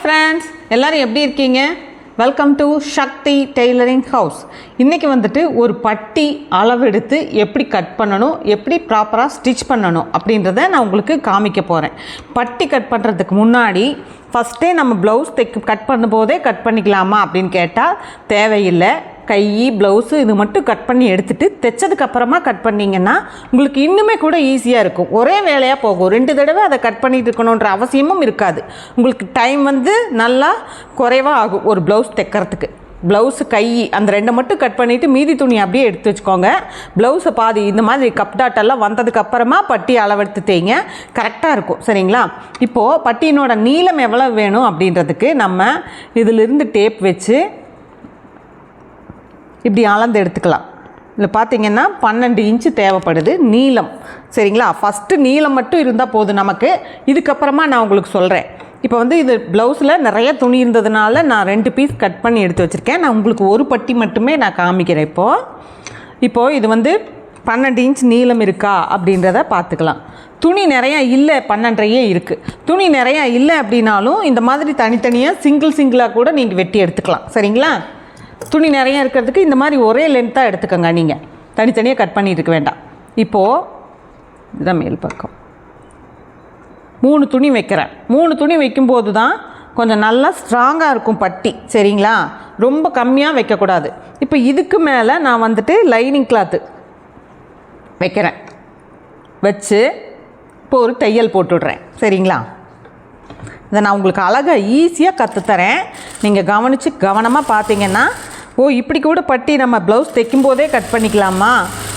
Friends எல்லோரும் எப்படி இருக்கீங்க? Welcome to Shakti tailoring house இன்றைக்கி வந்துட்டு ஒரு பட்டி அளவெடுத்து எப்படி கட் பண்ணணும் எப்படி ப்ராப்பராக ஸ்டிச் பண்ணணும் அப்படின்றத நான் உங்களுக்கு காமிக்க போகிறேன் பட்டி கட் பண்ணுறதுக்கு முன்னாடி ஃபஸ்ட்டே நம்ம ப்ளவுஸ் தைக்க கட் பண்ணும்போதே கட் பண்ணிக்கலாமா அப்படின்னு கேட்டால் தேவையில்லை. கை ப்ளவுஸு இது மட்டும் கட் பண்ணி எடுத்துகிட்டு தைச்சதுக்கு அப்புறமா கட் பண்ணிங்கன்னா உங்களுக்கு இன்னுமே கூட ஈஸியாக இருக்கும். ஒரே வேலையாக போகும். ரெண்டு தடவை அதை கட் பண்ணிட்டு இருக்கணுன்ற அவசியமும் இருக்காது. உங்களுக்கு டைம் வந்து நல்லா குறைவாக ஆகும் ஒரு ப்ளவுஸ் தைக்கிறதுக்கு. ப்ளவுஸு கை அந்த ரெண்டை மட்டும் கட் பண்ணிவிட்டு மீதி துணி அப்படியே எடுத்து வச்சுக்கோங்க. ப்ளவுஸை பாதி இந்த மாதிரி கப் டாட் எல்லாம் பட்டி அளவெடுத்து தேய்ங்க. கரெக்டாக இருக்கும். சரிங்களா? இப்போது பட்டியினோட நீளம் எவ்வளோ வேணும் அப்படின்றதுக்கு நம்ம இதிலிருந்து டேப் வச்சு இப்படி அளந்து எடுத்துக்கலாம். இதில் பார்த்தீங்கன்னா பன்னெண்டு இன்ச்சு தேவைப்படுது. நீளம். சரிங்களா? ஃபஸ்ட்டு நீளம் மட்டும் இருந்தால் போதும் நமக்கு. இதுக்கப்புறமா நான் உங்களுக்கு சொல்கிறேன் இப்போ வந்து இது ப்ளவுஸில் நிறைய துணி இருந்ததுனால நான் ரெண்டு பீஸ் கட் பண்ணி எடுத்து வச்சுருக்கேன். நான் உங்களுக்கு ஒரு பட்டி மட்டுமே நான் காமிக்கிறேன் இப்போது இப்போது இது வந்து பன்னெண்டு இன்ச் நீளம் இருக்கா அப்படின்றத பார்த்துக்கலாம் துணி நிறையா இல்லை பன்னெண்டரையே இருக்குது துணி நிறையா இல்லை அப்படின்னாலும் இந்த மாதிரி தனித்தனியாக சிங்கிள் சிங்கிளாக கூட நீங்கள் வெட்டி எடுத்துக்கலாம். சரிங்களா? துணி நிறையா இருக்கிறதுக்கு இந்த மாதிரி ஒரே லென்த்தாக எடுத்துக்கோங்க நீங்கள் தனித்தனியாக கட் பண்ணிட்டு இருக்க வேண்டாம். இப்போது இதுதான் மேல் பக்கம். மூணு துணி வைக்கிறேன். மூணு துணி வைக்கும்போது தான் கொஞ்சம் நல்லா ஸ்ட்ராங்காக இருக்கும் பட்டி. சரிங்களா? ரொம்ப கம்மியாக வைக்கக்கூடாது. இப்போ இதுக்கு மேலே நான் வந்துட்டு லைனிங் கிளாத்து வைக்கிறேன். வச்சு இப்போ ஒரு தையல் போட்டுடுறேன். சரிங்களா? இதை நான் உங்களுக்கு அழகாக ஈஸியாக கற்றுத்தரேன் நீங்கள் கவனித்து கவனமாக பார்த்தீங்கன்னா ஓ இப்படி கூட பட்டி நம்ம ப்ளவுஸ் தைக்கும்போதே கட் பண்ணிக்கலாமா?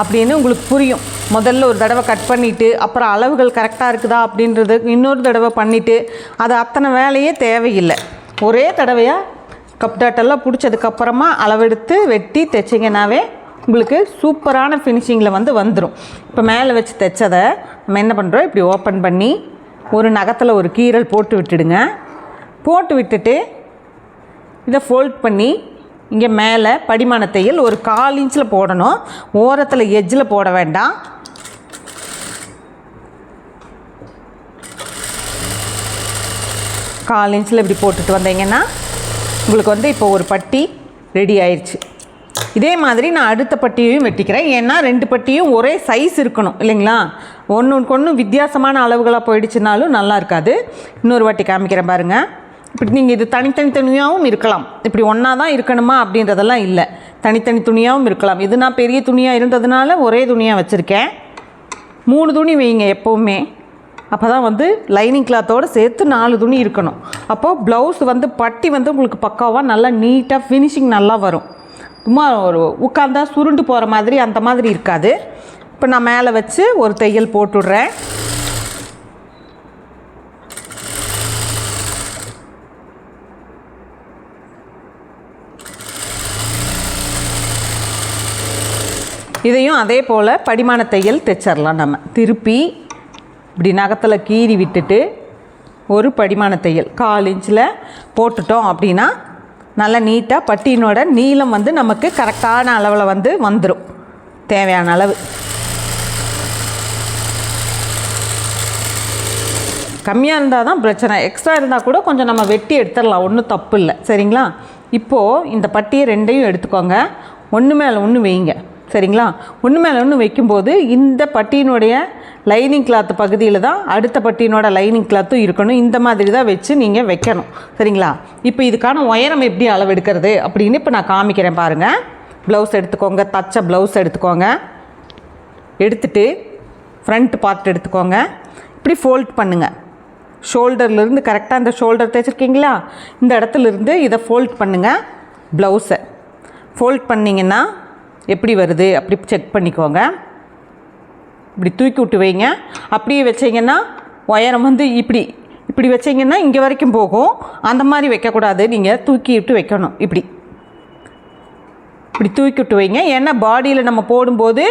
அப்படின்னு உங்களுக்கு புரியும். முதல்ல ஒரு தடவை கட் பண்ணிவிட்டு அப்புறம் அளவுகள் கரெக்டாக இருக்குதா அப்படின்றது இன்னொரு தடவை பண்ணிவிட்டு அது அத்தனை வேலையே தேவையில்லை. ஒரே தடவையாக கப் டாட்டெல்லாம் பிடிச்சதுக்கப்புறமா அளவெடுத்து வெட்டி தைச்சிங்கனாவே உங்களுக்கு சூப்பரான ஃபினிஷிங்கில் வந்து வந்துடும் இப்போ மேலே வச்சு தைச்சதை நம்ம என்ன பண்ணுறோம் இப்படி ஓப்பன் பண்ணி ஒரு நகத்தில் ஒரு கீரல் போட்டு விட்டுடுங்க. போட்டு விட்டுட்டு இதை ஃபோல்ட் பண்ணி இங்கே மேலே படிமான தையல் ஒரு கால் இன்ச்சில் போடணும். ஓரத்தில் எஜ்ஜில் போட வேண்டாம். கால் இன்ச்சில் இப்படி போட்டுட்டு வந்தீங்கன்னா உங்களுக்கு வந்து இப்போ ஒரு பட்டி ரெடி ஆயிடுச்சு இதே மாதிரி நான் அடுத்த பட்டியையும் வெட்டிக்கிறேன். ஏன்னா ரெண்டு பட்டியும் ஒரே சைஸ் இருக்கணும் இல்லைங்களா? ஒன்று ஒன்று வித்தியாசமான அளவுகளாக போயிடுச்சுனாலும் நல்லா இருக்காது. இன்னொரு வாட்டி காமிக்கிறேன் பாருங்கள் இப்படி நீங்கள் இது தனித்தனி துணியாகவும் இருக்கலாம். இப்படி ஒன்றா தான் இருக்கணுமா அப்படின்றதெல்லாம் இல்லை. தனித்தனி துணியாகவும் இருக்கலாம். இது நான் பெரிய துணியாக இருந்ததுனால ஒரே துணியாக வச்சுருக்கேன். மூணு துணி வைங்க எப்போவுமே. அப்போ தான் வந்து லைனிங் கிளாத்தோடு சேர்த்து நாலு துணி இருக்கணும். அப்போது ப்ளவுஸ் வந்து பட்டி வந்து உங்களுக்கு பக்காவாக நல்லா நீட்டாக ஃபினிஷிங் நல்லா வரும். சும்மா ஒரு உட்காந்தா சுருண்டு போகிற மாதிரி அந்த மாதிரி இருக்காது. இப்போ நான் மேலே வச்சு ஒரு தையல் போட்டுடுறேன். இதையும் அதே போல் படிமான தையல் தைச்சிடலாம் நம்ம. திருப்பி இப்படி நகத்தில் கீறி விட்டுட்டு ஒரு படிமான தையல். கால் இன்ச்சில் போட்டுட்டோம் அப்படின்னா நல்லா நீட்டாக பட்டியினோட நீளம் வந்து நமக்கு கரெக்டான அளவில் வந்து வந்துடும் தேவையான அளவு. கம்மியாக இருந்தால் தான் பிரச்சனை. எக்ஸ்ட்ரா இருந்தால் கூட கொஞ்சம் நம்ம வெட்டி எடுத்துடலாம். ஒன்றும் தப்பு இல்லை. சரிங்களா? இப்போது இந்த பட்டியை ரெண்டையும் எடுத்துக்கோங்க. ஒன்று மேலே ஒன்று வைங்க. சரிங்களா? ஒன்று மேலே ஒன்று வைக்கும்போது இந்த பட்டியினுடைய லைனிங் கிளாத் பகுதியில் தான் அடுத்த பட்டியினோட லைனிங் கிளாத்தும் இருக்கணும். இந்த மாதிரி தான் வச்சு நீங்கள் வைக்கணும். சரிங்களா? இப்போ இதுக்கான உயரம் எப்படி அளவெடுக்கிறது அப்படின்னு இப்போ நான் காமிக்கிறேன் பாருங்கள் ப்ளவுஸ் எடுத்துக்கோங்க தச்ச ப்ளவுஸ் எடுத்துக்கோங்க. எடுத்துட்டு ஃப்ரண்ட் பார்ட் எடுத்துக்கோங்க. இப்படி ஃபோல்ட் பண்ணுங்கள் ஷோல்டர்லேருந்து கரெக்டாக இந்த ஷோல்டர் தைச்சிருக்கீங்களா இந்த இடத்துலேருந்து இதை ஃபோல்ட் பண்ணுங்கள் ப்ளவுஸை ஃபோல்ட் பண்ணிங்கன்னா எப்படி வருது அப்படி செக் பண்ணிக்கோங்க. இப்படி தூக்கி விட்டு வைங்க. அப்படியே வச்சிங்கன்னா உயரம் வந்து இப்படி இப்படி வச்சிங்கன்னா இங்கே வரைக்கும் போகும். அந்த மாதிரி வைக்கக்கூடாது. நீங்கள் தூக்கி விட்டு வைக்கணும். இப்படி. இப்படி தூக்கி விட்டு வைங்க. ஏன்னா பாடியில் நம்ம போடும்போது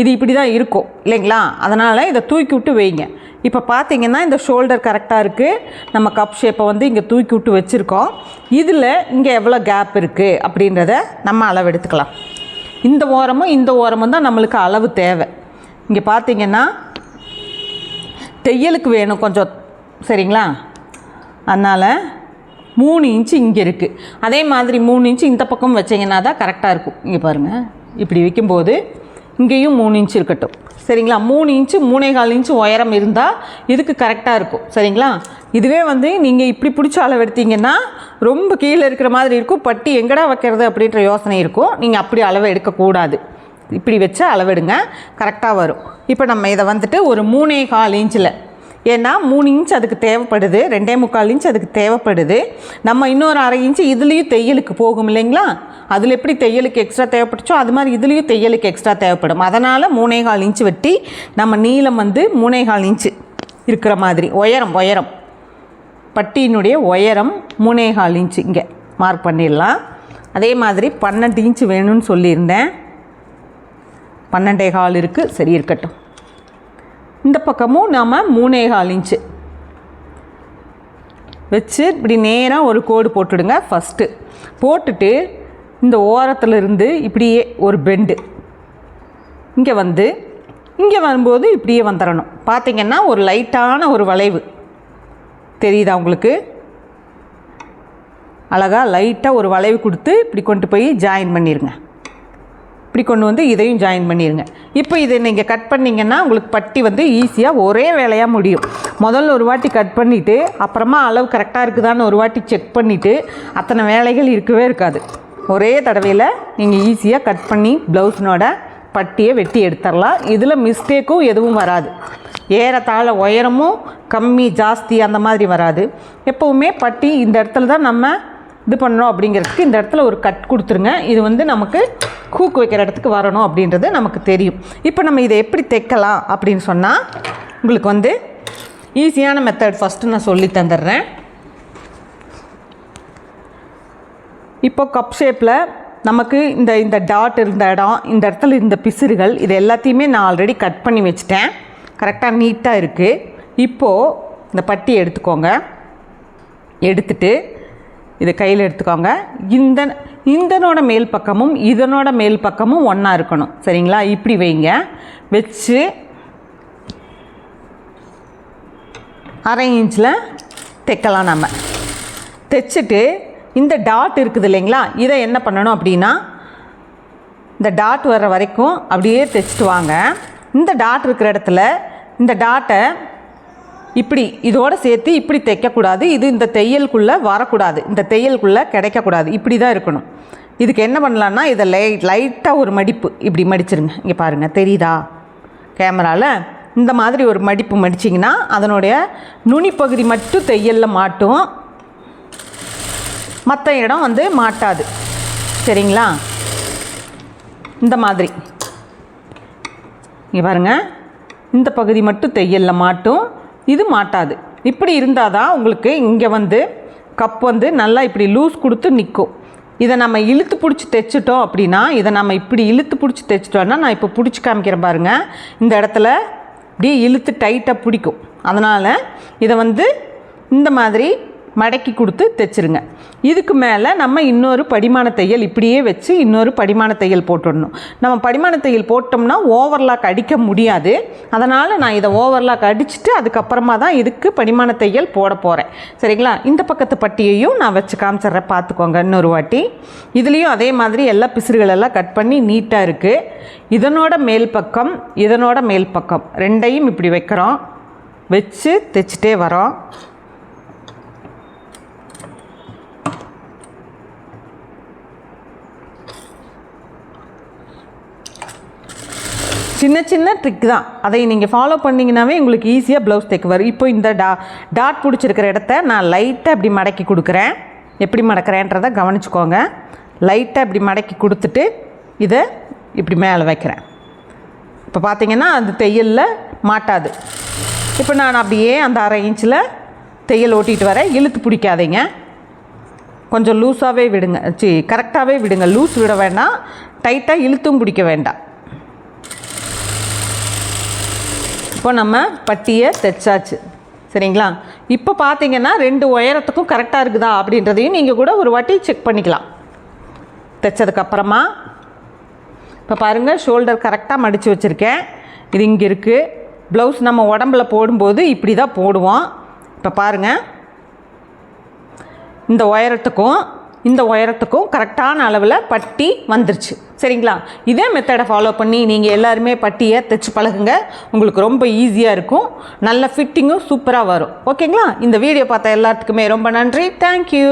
இது இப்படி தான் இருக்கும். இல்லைங்களா? அதனால் இதை தூக்கி விட்டு வைங்க. இப்போ பார்த்தீங்கன்னா இந்த ஷோல்டர் கரெக்டாக இருக்குது நம்ம கப் ஷேப்பை வந்து இங்கே தூக்கி விட்டு வச்சுருக்கோம். இதில் இங்கே எவ்வளோ கேப் இருக்குது அப்படின்றத நம்ம அளவெடுத்துக்கலாம். இந்த ஓரமும் இந்த ஓரமும் தான் நம்மளுக்கு அளவு தேவை. இங்கே பார்த்தீங்கன்னா தையலுக்கு வேணும் கொஞ்சம். சரிங்களா? அதனால் மூணு இன்ச்சு இங்கே இருக்குது அதே மாதிரி மூணு இன்ச்சு இந்த பக்கம் வச்சிங்கன்னா தான் கரெக்டாக இருக்கும். இங்கே பாருங்கள் இப்படி வைக்கும்போது இங்கேயும் மூணு இன்ச்சு இருக்கட்டும். சரிங்களா? மூணு இன்ச்சு மூணே கால் இன்ச்சு உயரம் இருந்தால் இதுக்கு கரெக்டாக இருக்கும். சரிங்களா? இதுவே வந்து நீங்கள் இப்படி பிடிச்ச அளவு எடுத்தீங்கன்னா ரொம்ப கீழே இருக்கிற மாதிரி இருக்கும். பட்டி எங்கடா வைக்கிறது அப்படின்ற யோசனை இருக்கும். நீங்கள் அப்படி அளவு எடுக்கக்கூடாது. இப்படி வச்சு அளவெடுங்க கரெக்டாக வரும். இப்போ நம்ம இதை வந்துட்டு ஒரு மூணே கால் இன்ச்சில் ஏன்னா மூணு இன்ச் அதுக்கு தேவைப்படுது ரெண்டே முக்கால் இன்ச் அதுக்கு தேவைப்படுது. நம்ம இன்னொரு அரை இன்ச்சு இதுலேயும் தையலுக்கு போகும் இல்லைங்களா? அதில் எப்படி தையலுக்கு எக்ஸ்ட்ரா தேவைப்பட்டுச்சோ அது மாதிரி இதுலேயும் தையலுக்கு எக்ஸ்ட்ரா தேவைப்படும். அதனால் மூணே கால் இன்ச்சு வெட்டி நம்ம நீளம் வந்து மூணே கால் இன்ச்சு இருக்கிற மாதிரி. உயரம் உயரம். பட்டியினுடைய உயரம் மூணே கால் இன்ச்சு இங்கே மார்க் பண்ணிடலாம். அதே மாதிரி பன்னெண்டு இன்ச்சு வேணும்னு சொல்லியிருந்தேன். பன்னெண்டே கால் இருக்குது சரி இருக்கட்டும். இந்த பக்கமும் நாம் மூணே கால் இன்ச்சு வச்சு இப்படி நேராக ஒரு கோடு போட்டுடுங்க. ஃபஸ்ட்டு போட்டுட்டு இந்த ஓரத்தில் இருந்து இப்படியே ஒரு பெண்டு இங்கே வந்து இங்கே வரும்போது இப்படியே வந்துடணும் பார்த்தீங்கன்னா ஒரு லைட்டான ஒரு வளைவு. தெரியுதா உங்களுக்கு? அழகாக லைட்டாக ஒரு வளைவு கொடுத்து இப்படி கொண்டு போய் ஜாயின் பண்ணிடுங்க இப்படி கொண்டு வந்து இதையும் ஜாயின் பண்ணிடுங்க இப்போ இதை நீங்கள் கட் பண்ணிங்கன்னா உங்களுக்கு பட்டி வந்து ஈஸியாக ஒரே வேலையாக முடியும். முதல்ல ஒரு வாட்டி கட் பண்ணிவிட்டு அப்புறமா அளவு கரெக்டாக இருக்குதான்னு ஒரு வாட்டி செக் பண்ணிவிட்டு அத்தனை வேலைகள் இருக்கவே இருக்காது. ஒரே தடவையில் நீங்கள் ஈஸியாக கட் பண்ணி ப்ளவுஸினோட பட்டியை வெட்டி எடுத்துடலாம். இதில் மிஸ்டேக்கும் எதுவும் வராது. ஏறத்தாழ உயரமும் கம்மி ஜாஸ்தி அந்த மாதிரி வராது. எப்போவுமே பட்டி இந்த இடத்துல தான் நம்ம இது பண்ணணும் அப்படிங்கிறதுக்கு இந்த இடத்துல ஒரு கட் கொடுத்துருங்க. இது வந்து நமக்கு ஹூக் வைக்கிற இடத்துக்கு வரணும் அப்படின்றது நமக்கு தெரியும். இப்போ நம்ம இதை எப்படி தைக்கலாம் அப்படின்னு சொன்னால் உங்களுக்கு வந்து ஈஸியான மெத்தட் ஃபஸ்ட்டு நான் சொல்லி தந்துடுறேன். இப்போ கப் ஷேப்பில் நமக்கு இந்த இந்த டாட் இருந்த இடம் இந்த இடத்துல இருந்த பிசுறுகள் இது எல்லாத்தையுமே நான் ஆல்ரெடி கட் பண்ணி வச்சிட்டேன். கரெக்டாக நீட்டாக இருக்குது இப்போது இந்த பட்டி எடுத்துக்கோங்க. எடுத்துட்டு இதை கையில் எடுத்துக்கோங்க. இந்த இந்தனோட மேல் பக்கமும் இதனோட மேல் பக்கமும் ஒன்றா இருக்கணும். சரிங்களா? இப்படி வைங்க. வச்சு அரை இன்ச்சில் தைக்கலாம் நம்ம தைச்சிட்டு இந்த டாட் இருக்குது இல்லைங்களா? இதை என்ன பண்ணணும் அப்படின்னா இந்த டாட் வர்ற வரைக்கும் அப்படியே தைச்சிட்டு வாங்க. இந்த டாட் இருக்கிற இடத்துல இந்த டாட்டை இப்படி இதோடு சேர்த்து இப்படி தைக்கக்கூடாது இது இந்த தையலுக்குள்ளே வரக்கூடாது. இந்த தையலுக்குள்ளே கிடைக்கக்கூடாது. இப்படி தான் இருக்கணும். இதுக்கு என்ன பண்ணலான்னா இதை லைட் லைட்டாக ஒரு மடிப்பு இப்படி மடிச்சிருங்க. இங்கே பாருங்கள் தெரியுதா? கேமராவில் இந்த மாதிரி ஒரு மடிப்பு மடிச்சிங்கன்னா அதனுடைய நுனிப்பகுதி மட்டும் தையலில் மாட்டும். மற்ற இடம் வந்து மாட்டாது. சரிங்களா? இந்த மாதிரி. இங்கே பாருங்க. இந்த பகுதி மட்டும் தையலில் மாட்டும். இது மாட்டாது. இப்படி இருந்தால் தான் உங்களுக்கு இங்கே வந்து கப் வந்து நல்லா இப்படி லூஸ் கொடுத்து நிற்கும் இதை நம்ம இழுத்து பிடிச்சி தைச்சிட்டோம் அப்படின்னா இதை நம்ம இப்படி இழுத்து பிடிச்சி தைச்சிட்டோன்னா நான் இப்போ பிடிச்சி காமிக்கிறேன் பாருங்கள் இந்த இடத்துல இப்படியே இழுத்து டைட்டாக பிடிக்கும். அதனால் இதை வந்து இந்த மாதிரி மடக்கி கொடுத்து தைச்சிருங்க. இதுக்கு மேலே நம்ம இன்னொரு படிமான தையல் இப்படியே வச்சு இன்னொரு படிமான தையல் போட்டுடணும். நம்ம படிமான தையல் போட்டோம்னா ஓவர்லாக் அடிக்க முடியாது. அதனால் நான் இதை ஓவர்லாக் அடிச்சுட்டு அதுக்கப்புறமா தான் இதுக்கு படிமான தையல் போட போகிறேன் சரிங்களா? இந்த பக்கத்து பட்டியையும் நான் வச்சு காமிச்சிட்றேன். பார்த்துக்கோங்க இன்னொரு வாட்டி. இதுலேயும் அதே மாதிரி எல்லா பிசுறுகளெல்லாம் கட் பண்ணி நீட்டாக இருக்குது இதனோட மேல் பக்கம் இதனோட மேல் பக்கம் ரெண்டையும் இப்படி வைக்கிறோம். வச்சு தைச்சிட்டே வரோம். சின்ன சின்ன ட்ரிக் தான். அதை நீங்கள் ஃபாலோ பண்ணிங்கனாவே உங்களுக்கு ஈஸியாக ப்ளவுஸ் தைக்க வரும். இப்போ இந்த டா டாட் பிடிச்சிருக்கிற இடத்த நான் லைட்டாக இப்படி மடக்கி கொடுக்குறேன். எப்படி மடக்கிறேன்றதை கவனிச்சுக்கோங்க. லைட்டாக இப்படி மடக்கி கொடுத்துட்டு இதை இப்படி மேலே வைக்கிறேன். இப்போ பார்த்தீங்கன்னா அது தையலில் மாட்டாது. இப்போ நான் அப்படியே அந்த அரை இன்ச்சில் தையல் ஓட்டிகிட்டு வரேன். இழுத்து பிடிக்காதீங்க. கொஞ்சம் லூஸாகவே விடுங்க. சி கரெக்டாகவே விடுங்க. லூஸ் விட வேண்டாம். டைட்டாக இழுத்தும் பிடிக்க வேண்டாம். இப்போ நம்ம பட்டியை தைச்சாச்சு. சரிங்களா? இப்போ பார்த்தீங்கன்னா ரெண்டு உயரத்துக்கும் கரெக்டாக இருக்குதா அப்படின்றதையும் நீங்கள் கூட ஒரு வாட்டி செக் பண்ணிக்கலாம். தைச்சதுக்கப்புறமா இப்போ பாருங்கள் ஷோல்டர் கரெக்டாக மடித்து வச்சுருக்கேன். இது இங்கே இருக்குது ப்ளவுஸ் நம்ம உடம்புல போடும்போது இப்படி தான் போடுவோம். இப்போ பாருங்கள் இந்த உயரத்துக்கும் இந்த உயரத்துக்கும் கரெக்டான அளவில் பட்டி வந்துருச்சு. சரிங்களா? இதே மெத்தடை ஃபாலோ பண்ணி நீங்கள் எல்லாருமே பட்டியை தைச்சு பழகுங்க. உங்களுக்கு ரொம்ப ஈஸியாக இருக்கும். நல்ல ஃபிட்டிங்கும் சூப்பராக வரும். ஓகேங்களா இந்த வீடியோ பார்த்த எல்லாத்துக்குமே ரொம்ப நன்றி. தேங்க்யூ